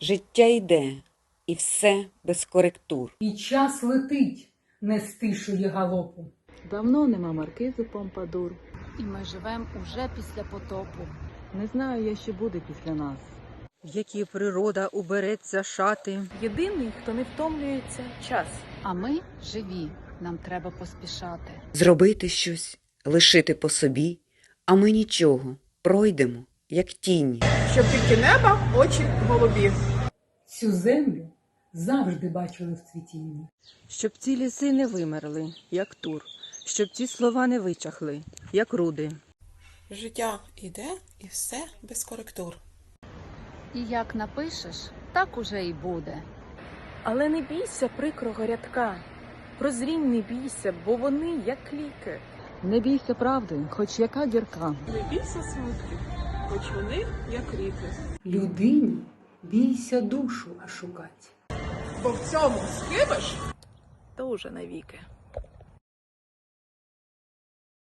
Життя йде, і все без коректур. І час летить, не стишує галопу. Давно нема маркизи Помпадур. І ми живемо уже після потопу. Не знаю я, що буде після нас. в які природа убереться шати. Єдиний, хто не втомлюється, час. А ми живі. Нам треба поспішати. Зробити щось, лишити по собі, а ми нічого, пройдемо, як тіні. щоб тільки неба, очі голубі. Цю землю завжди бачили в цвітінні. Щоб ці ліси не вимерли, як тур, щоб ці слова не вичахли, як руди. Життя іде і все без коректур. І як напишеш, так уже і буде. Але не бійся прикрого рядка. Прозрінь не бійся, бо вони як ліки. Не бійся правди, хоч яка гірка. Не бійся смутків, хоч вони як ріки. Людині бійся душу ошукать. Бо в цьому схибиш То уже навіки.